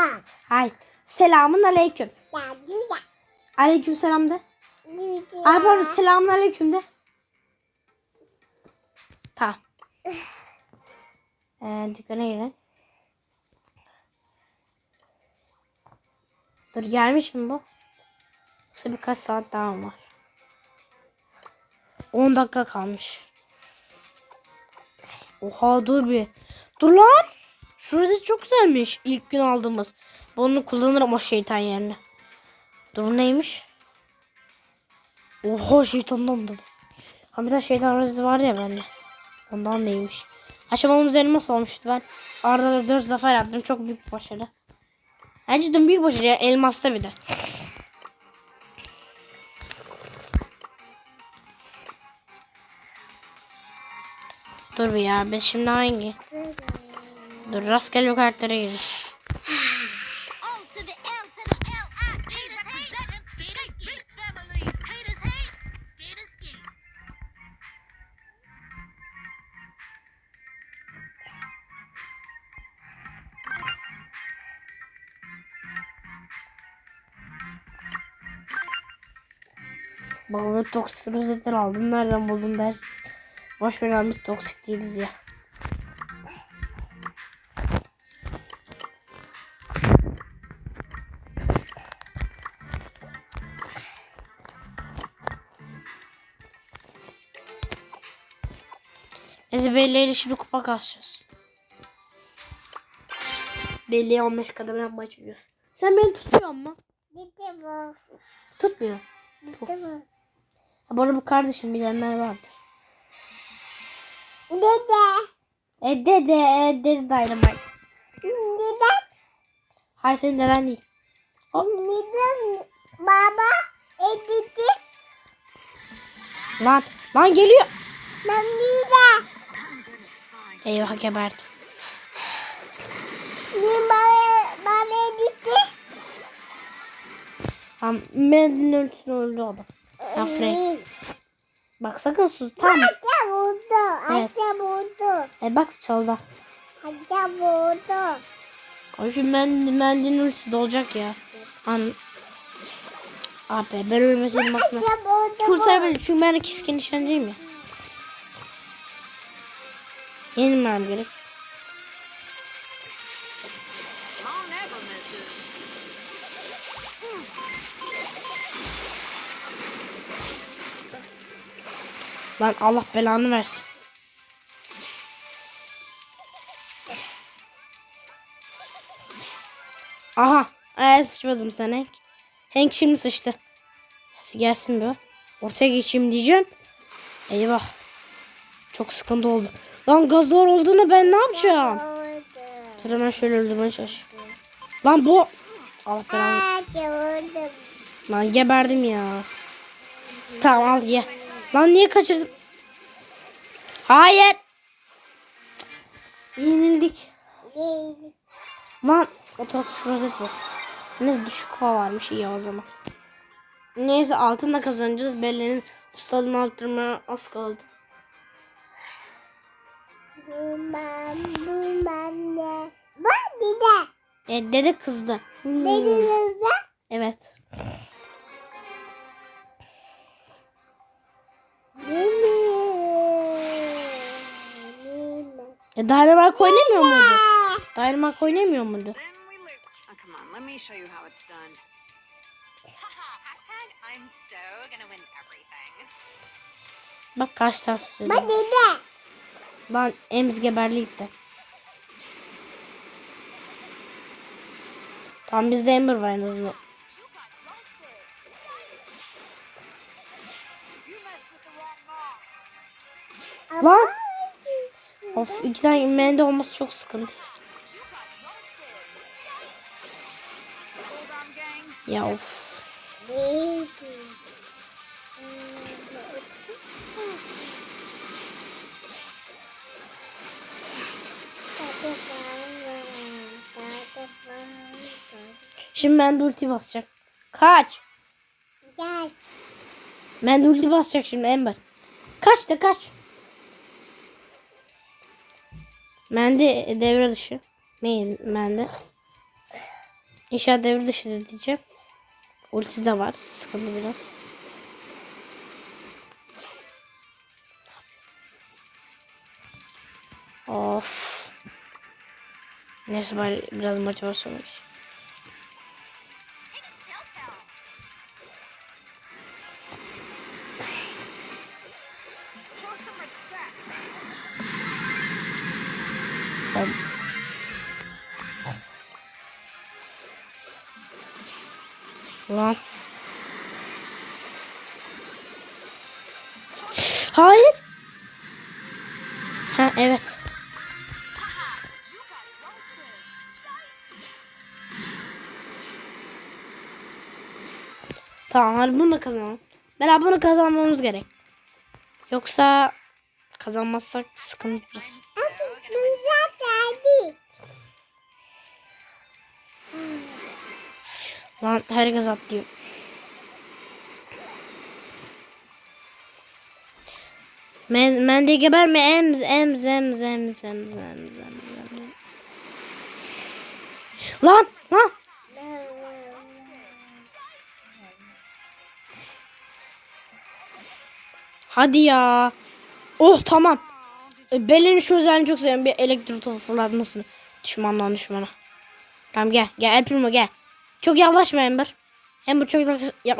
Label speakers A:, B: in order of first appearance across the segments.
A: Bak.
B: Hay. Selamun aleyküm.
A: Ya güzel.
B: Aleyküm selam de.
A: Güzel.
B: Ay pardon selamun aleyküm de. Tamam. Ee, dükkana girelim. Dur gelmiş mi bu? Yoksa birkaç saat daha mı var? 10 dakika kalmış. Oha dur bir. Dur lan. Şurası çok güzelmiş. İlk gün aldığımız. Bunu kullanırım o şeytan yerine. Dur neymiş? Oha şeytandan da. Ha bir de şeytan rozeti var ya bende. Ondan neymiş. Aşamamız elmas olmuştu ben. Arada 4 zafer yaptım. Çok büyük bir başarı. Gerçekten büyük başarı ya. Elmasta bir de. Dur bir ya. Biz şimdi hangi? Dur rastgele karaktere
C: geek
B: Bak böyle toksik rozetler aldım. Nereden buldun dersiniz. Boş ver toksik değiliz ya. Neyse belleyle şimdi kupa kasacağız. Belleğe 15 kadar yapmaya çalışıyoruz. Sen beni tutuyor mu?
A: Bu.
B: Tutmuyor.
A: Gitti bu.
B: Kardeşim bilenler vardır.
A: Dede.
B: E dede, e dede dynamite.
A: Neden?
B: Hayır senin deden değil. Hop.
A: Neden? Baba. Editi.
B: Lan, lan geliyor.
A: Ben neden?
B: Eyvah geberdim.
A: Niye baba, baba editi?
B: Tamam, Mendel'in ölçüsünü öldü adam. Ya Frank. Bak sakın sus. Tamam.
A: Hatta buldu. Hatta buldu.
B: E bak çaldı.
A: Hatta buldu.
B: O şu Mendel'in ölçüsü de olacak ya. An... Abi ben ölmeseydim aslında.
A: Buldu.
B: Kurtarabilirim çünkü ben keskin nişancıyım ya. Yenilmem gerek. Lan Allah belanı versin. Aha. Ee, sıçmadım sen Hank. Hank şimdi sıçtı. Gelsin bir. Ortaya geçeyim diyeceğim. Eyvah. Çok sıkıntı oldu. Lan gazlar olduğunu ben ne yapacağım? Dur hemen şöyle öldürmeye çalış. Lan bu. Allah belanı. Lan geberdim ya. Tamam al ye. Lan niye kaçırdım? Hayır. Yenildik. Lan o toksik rozet basit. Neyse düşük hava varmış iyi o zaman. Neyse altın da kazanacağız. Bellenin ustalığını arttırmaya az kaldı.
A: Ne? Bak dede.
B: E, dede kızdı. Hmm,
A: Dede hızlı.
B: Evet. E, Dynamite oynamıyor muydu? Dynamite oynamıyor muydu?
C: Oh let me show you how it's done Haha hashtag I'm so gonna win everything
B: Bak kaç taraf dedi.
A: Bak dede.
B: Lan Emiz geberli. Tamam bizde Ember var en azından. Lan! Of iki tane mende olması çok sıkıntı. Ya of. Şimdi ben de ulti basacak. Kaç.
A: Geç.
B: Ben de ulti basacak şimdi Ember. Kaç da kaç. Ben de devre dışı. Main ben de. İnşaat devri dışı diyeceğim. Ultisi de var. Sıkıntı biraz. Of. Neyse bari biraz motivasyon olsun. Tamam hadi bunu da kazanalım. Beraber bunu kazanmamız gerek. Yoksa kazanmazsak sıkıntı biraz. Lan herkes atlıyor. Men, men de geberme emz emz emz emz emz emz emz. Lan Hadi ya. Oh tamam. E, Belin şu özelliğini çok seviyorum. Bir elektro topu fırlatmasını. Düşmandan düşmana. Tamam gel. Gel El Primo gel. Çok yaklaşma Ember. Ember çok yaklaş... Ya,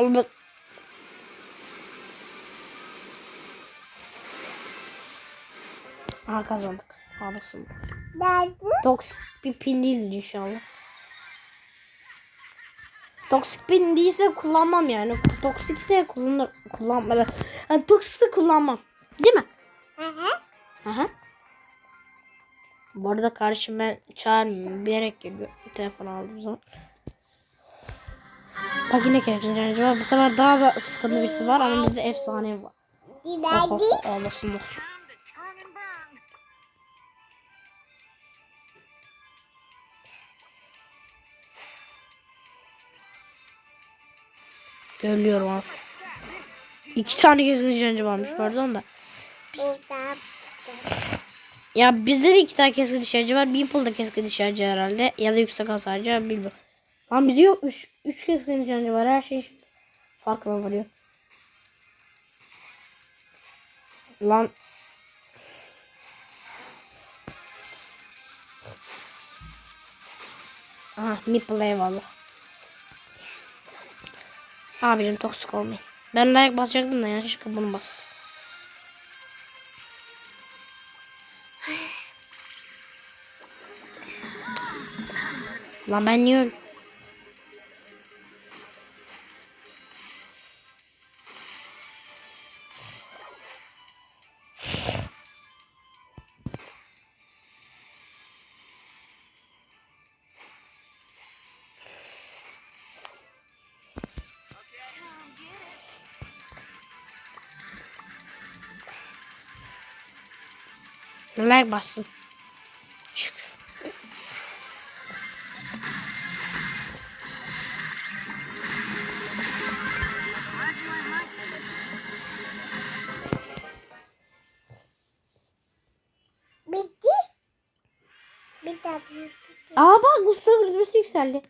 B: Aha kazandık.
A: Nerede?
B: Toksik bir pin değildi inşallah. Toksik pin değilse kullanmam yani. Toksikse kullanır. Kullanmam. Yani toksikse kullanmam. Değil mi?
A: Hı hı.
B: Aha. Bu arada kardeşim ben çağırmıyorum. Bilerek geliyor. Telefon aldığım zaman. Bak yine kesince var. Bu sefer daha da sıkıntı birisi var ama bizde efsane var. Oh, oh,
A: Nerede?
B: Görüyorum az. İki tane kesince varmış pardon da.
A: Burada.
B: Ya bizde de iki tane keskin dışarıcı var. Beeple da keskin dışarıcı herhalde. Ya da yüksek hasarcı bilmiyorum. Lan bizde yok. Üç, üç keskin dışarıcı var. Her şey farklı varıyor. Lan. Aha Meeple eyvallah. Abicim toksik olmayın. Ben like basacaktım da yanlışlıkla bunu bastım. Lan ben niye öl- Like bassın. Şükür.
A: Bitti. Bir daha bir.
B: Aa bak ustalık rütbesi yükseldi.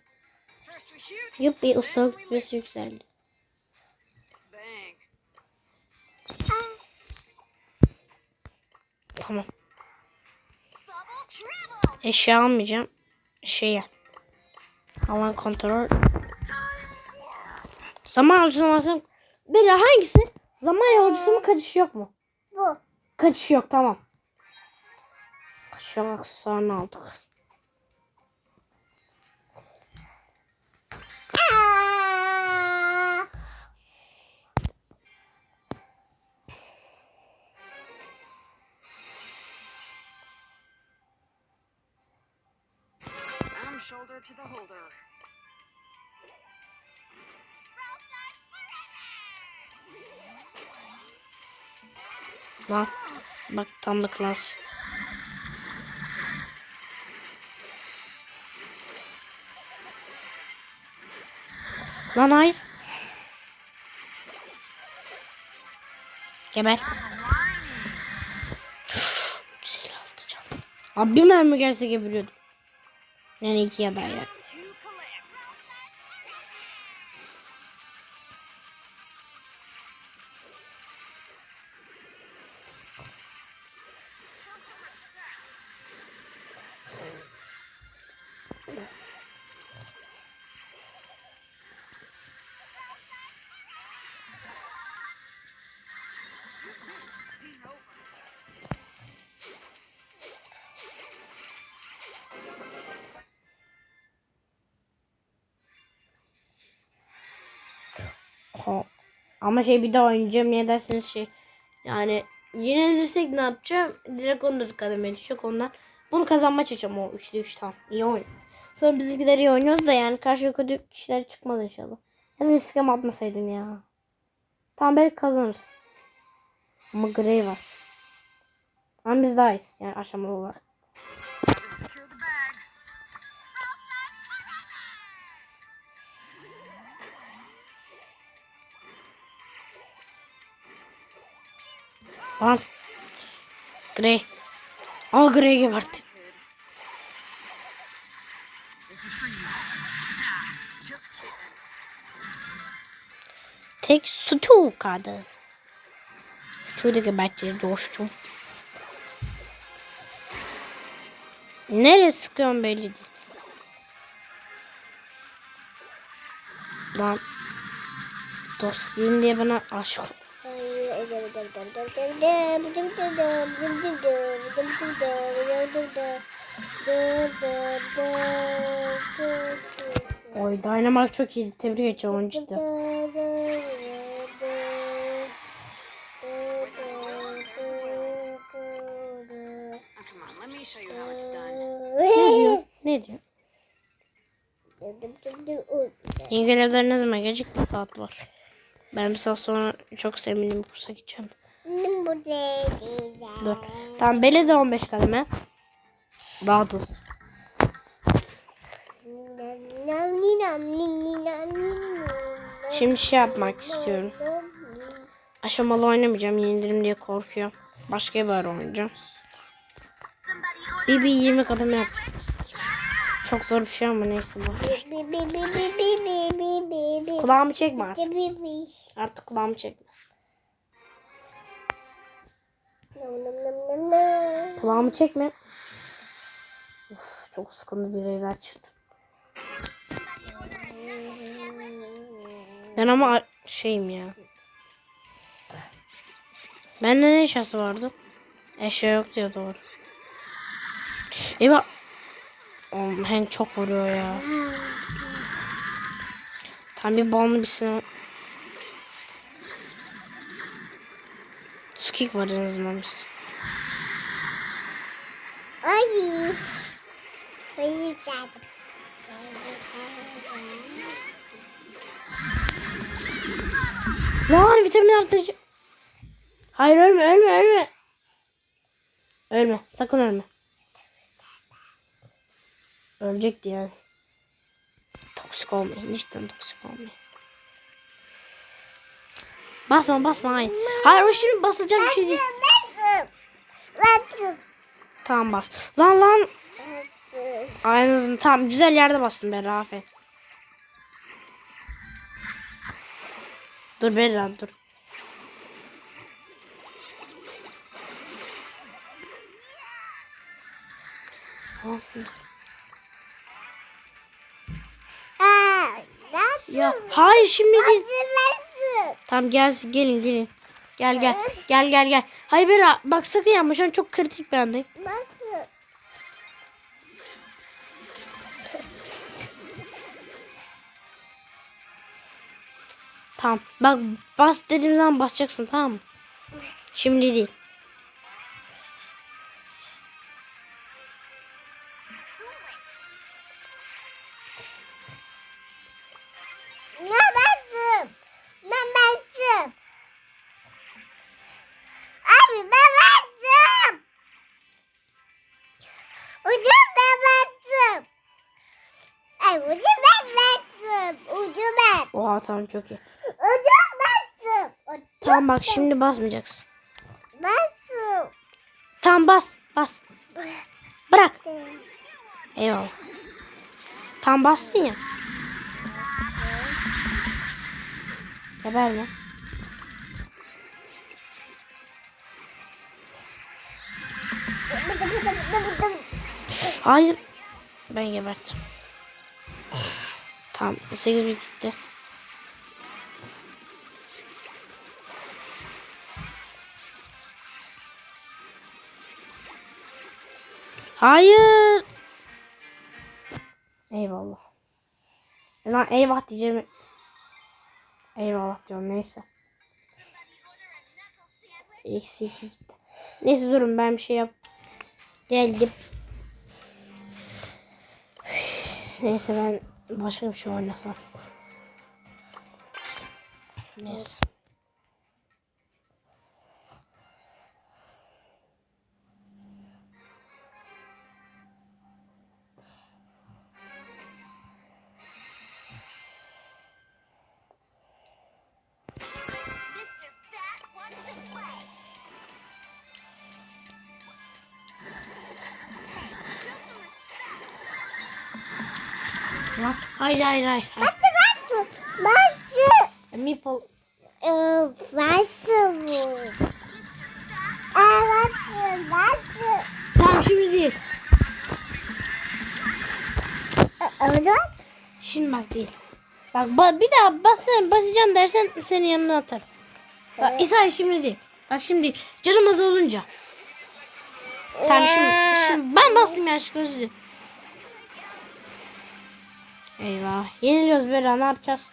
B: Yuppi ustalık rütbesi yükseldi. Tamam. Eşya almayacağım. Şeye. Alan kontrol. Zaman yolcusu. Biri hangisi? Zaman yolcusu mu kaçış yok mu?
A: Bu.
B: Kaçış yok tamam. Kaçış yok aksesuarını aldık.
C: Shoulder to the holder.
B: Lan. Bak tam da klas. Lan hayır. Geber. Güzel aldı canım. Abi mermi gelse geberiyordum. Then he
C: can buy
B: it. Ama şey bir daha oynayacağım. Niye derseniz şey. Yani yenilirsek ne yapacağım? Direkt 14 kademeye düşecek ondan. Bunu kazanma çalışacağım o 3'lü 3 tam. İyi oyun. Sonra bizimkiler iyi oynuyoruz da yani karşı kötü kişiler çıkmaz inşallah. Ya da iskem atmasaydım ya. Tamam belki kazanırız. Ama Grey var. Ama biz daha iyiyiz. Yani aşamalı olarak. Lan. Grey. Aa Grey
C: kidding.
B: Tek Stu kaldı. Stu'yu da gebertti. Coştu. Nereye sıkıyorum belli değil. Lan. Dostluğum diye bana aşık. Oy Dynamite çok iyiydi. Tebrik edeceğim onu cidden. Ne diyor? Ne diyor? Ne zaman gelecek? Bir saat var. Ben bir saat sonra çok sevindim kursa gideceğim. Dur. Tamam Bele de 15 kademe. Rahatız. Şimdi şey yapmak istiyorum. Aşamalı oynamayacağım. Yenilirim diye korkuyorum. Başka bir ara oynayacağım. Bir 20 kademe yap. Çok zor bir şey ama neyse bu. Kulağımı çekme artık. Artık kulağımı çekme. Kulağımı çekme. Of, çok sıkıntı bir ilaç çıktı. Ben ama şeyim ya. Bende ne eşyası vardı? Eşya yok diyor doğru. Eyvah. Oğlum Hank çok vuruyor ya. Tam bir balını bir silah. Skik var en azından.
A: Ay. Bayım zaten.
B: Lan vitamin artırıcı. Hayır ölme ölme ölme. Ölme sakın ölme. Ölecekti yani. Toksik olmayın. Cidden toksik olmayın. Basma basma hayır. Hayır o şimdi basılacak bir şey değil. Tamam bas. Lan lan. Aynısını tamam güzel yerde bastın be Rafet. Dur Berra dur. Ya hayır şimdi değil. Tamam gel gelin gelin. Gel gel. Gel gel gel. Hayır Berra bak sakın yapma şu an çok kritik bir andayım.
A: Bastım.
B: Tamam. Bak bas dediğim zaman basacaksın tamam mı? Şimdi değil. Tamam çok iyi.
A: Ucum bastım.
B: Tamam bak şimdi basmayacaksın.
A: bastım.
B: Tamam bas bas. Bırak. Eyvallah. Tam bastın ya. Geber lan. Hayır. Ben gebertim. Tamam 8 bit gitti. Hayır. Eyvallah. Lan eyvah diyeceğim. Eyvallah diyorum neyse. Eksi. Neyse durun ben bir şey yap. Geldim. Neyse ben başka bir şey oynasam. Neyse. Hayır hayır hayır. hayır.
A: Battım. Battım.
B: Meeple.
A: Ee, battım. Aa, battım. Battım.
B: Tamam şimdi değil.
A: Orada.
B: Şimdi bak değil. Bak ba- bir daha basın basacaksın dersen senin yanına atar. Bak İsa şimdi değil. Bak şimdi. Canım az olunca. Tamam şimdi, şimdi ben bastım yanlışlıkla özür dilerim. Eyvah. Yeniliyoruz Bera ne yapacağız?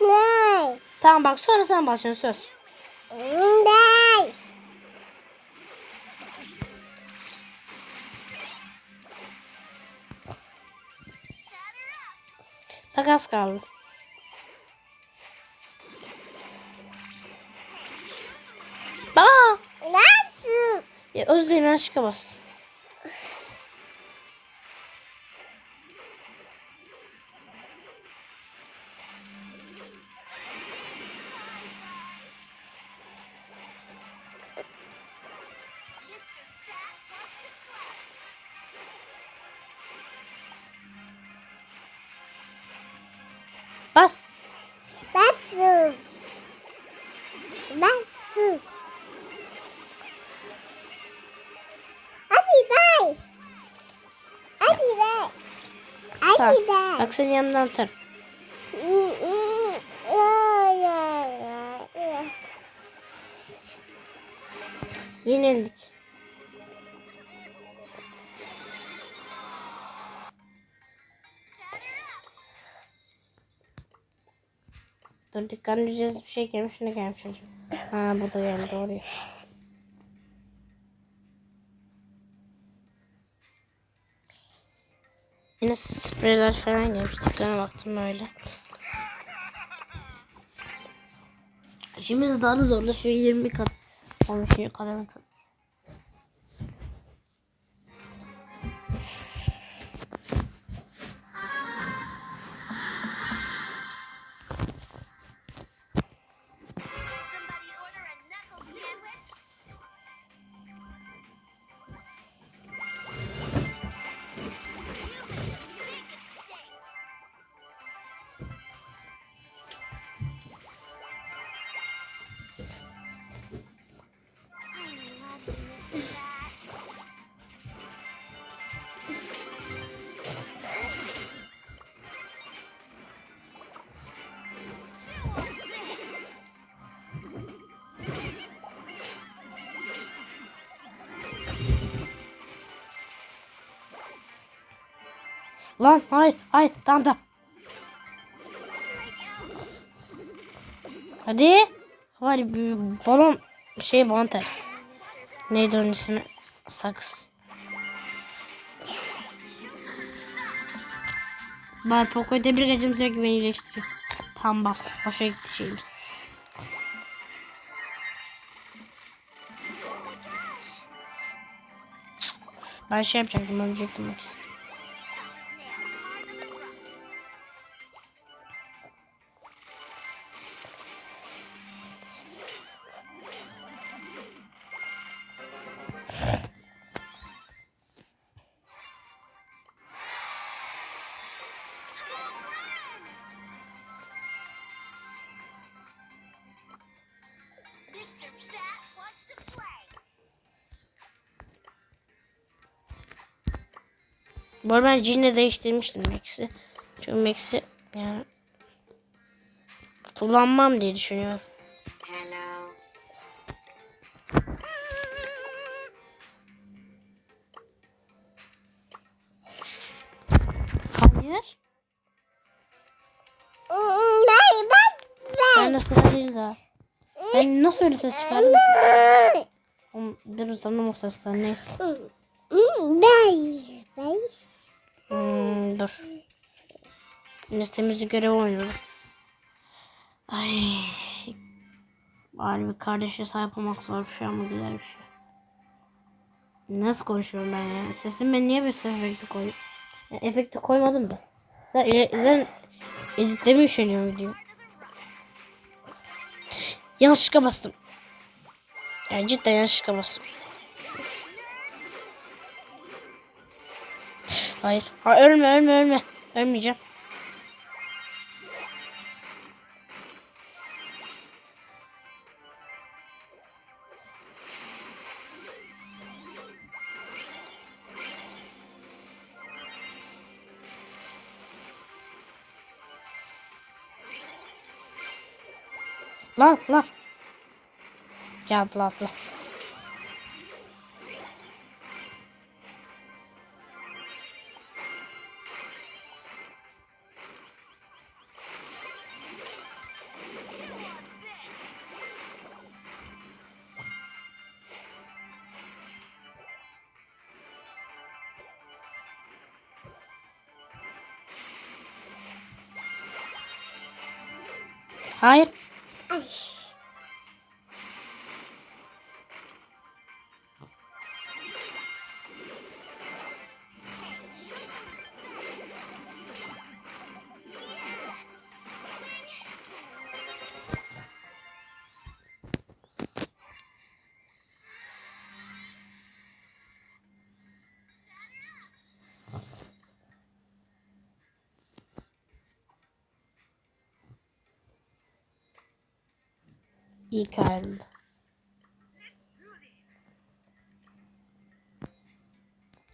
A: Ne?
B: Tamam bak sonra sen basacaksın söz.
A: Ne?
B: Bak az kaldı. Aa!
A: Battım.
B: Ya özür dilerim yanlışlıkla Bas.
A: Battım. Battım. Hadi bay. Hadi bay. Hadi bay.
B: Bak senin yanından atarım. Dur dikkat edeceğiz bir şey gelmiş ne gelmiş acaba? Ha bu da geldi oraya. Yine spreyler falan gelmiş. Dükkana baktım öyle. İşimiz daha da zorlaşıyor 20 kat. 15. kadar. Lan hayır hayır tamam tamam. Hadi. Bir balon şey balon ters. Neydi onun ismi? Sakız. Bari Poco'yu tebrik edeceğim sürekli beni iyileştiriyor. Tam bas. Boşa gitti şeyimiz. Ben şey yapacaktım ölecektim bak. Bu arada ben Jean'le değiştirmiştim Max'i. Çünkü Max'i yani kullanmam diye düşünüyorum.
C: Hello.
B: Hayır.
A: Hmm, Ben ben
B: Ben de sıra değil daha. Ben nasıl öyle ses çıkardım? ki?
A: ben.
B: Utandım o sesten neyse.
A: Hmm, Ben ben.
B: Dur. Biz temizlik görevi oynuyoruz. Ay. Bari bir kardeşe sahip olmak zor bir şey ama güzel bir şey. Nasıl konuşuyorum ben ya? Sesim ben niye bir ses efekti koy? Ya, efekti koymadım da. Sen, e, sen editleme üşeniyorum video. Yanlışlıkla bastım. Yani cidden yanlışlıkla bastım. Hayır. Ha, ölme ölme ölme. Ölmeyeceğim. Lan lan. Ya atla atla. Hayır. İlk ayrıldı.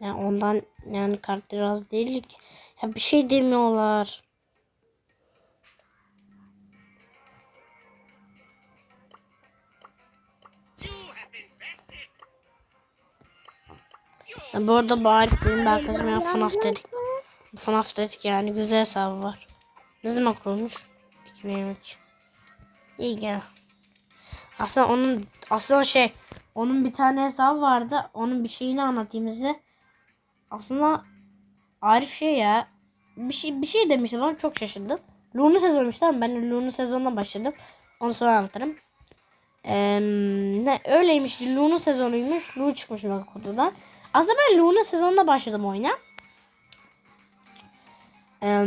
B: Yani ondan yani karakter az değil ki. Ya bir şey demiyorlar. Ya bu arada bari benim arkadaşım ya FNAF dedik. FNAF dedik yani güzel hesabı var. Ne zaman kurulmuş? 2023. İyi gel. Aslında onun aslında şey onun bir tane hesabı vardı. Onun bir şeyini anlatayım size. Aslında Arif şey ya bir şey bir şey demişti bana çok şaşırdım. Luna sezonmuş tamam ben Luna sezonuna başladım. Onu sonra anlatırım. Ee, ne öyleymiş Luna sezonuymuş. Lu çıkmış bak kutudan. Aslında ben Luna sezonuna başladım oyuna. Ee,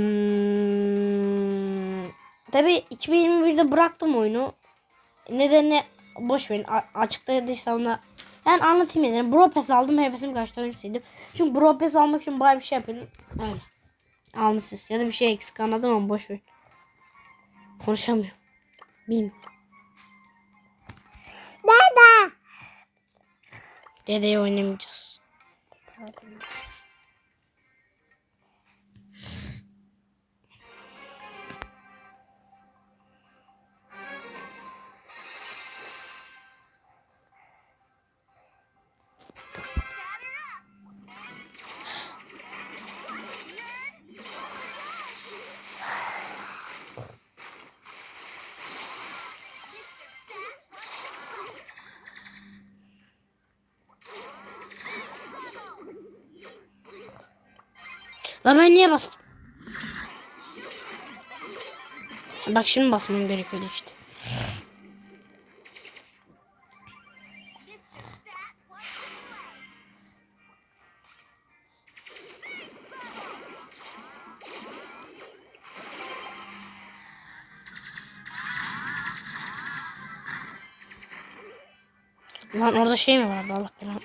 B: tabii 2021'de bıraktım oyunu. Nedeni boş verin. Açıkladıysa ona yani anlatayım yani. Bro Pass aldım hevesim kaçtı öyle sildim. Çünkü Bro Pass almak için bayağı bir şey yapıyordum. Öyle. Alın siz. Ya da bir şey eksik anladım ama boş ver. Konuşamıyorum. Bilmiyorum.
A: Dada.
B: Dedeyi oynamayacağız. Lan ben niye bastım? Bak şimdi basmam gerekiyordu işte. Lan orada şey mi vardı Allah belanı.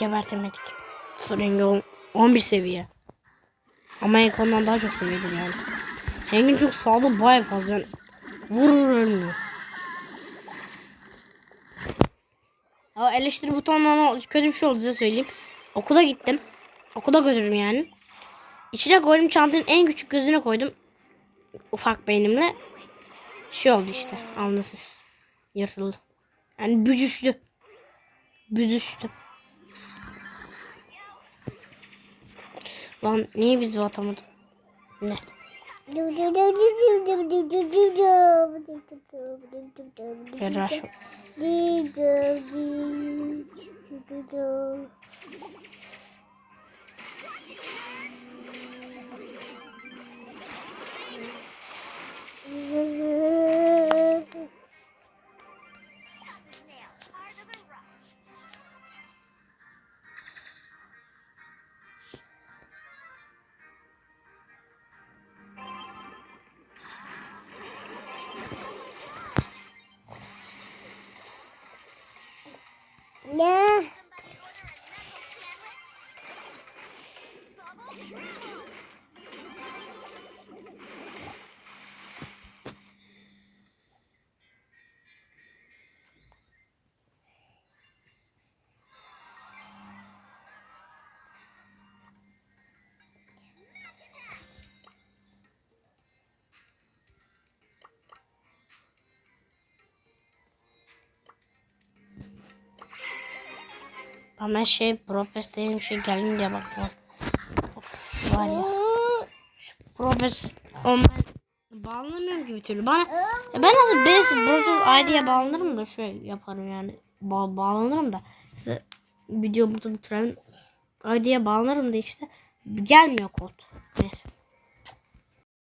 B: Gebertemedik. Frengi on- 11 seviye. Ama Hank ondan daha çok seviyedir yani. Hank'in çok sağlığı baya fazla. Yani vurur ölmüyor. Ama eleştiri butonuna kötü bir şey oldu size söyleyeyim. Okula gittim. Okula götürdüm yani. İçine koydum çantanın en küçük gözüne koydum. Ufak beynimle. Şey oldu işte. Anlasız. Yırtıldı. Yani büzüştü. Büzüştü. Lan niye biz atamadık? Ne? Berra şu. Ama şey Propes diye bir şey geldim diye baktım. Of var ya. Propes on ben bağlanamıyorum ki bir türlü. Bana ben nasıl base Propes ID'ye bağlanırım da şöyle yaparım yani. Ba bağlanırım da. İşte video burada bitirelim. ID'ye bağlanırım da işte gelmiyor kod. Neyse.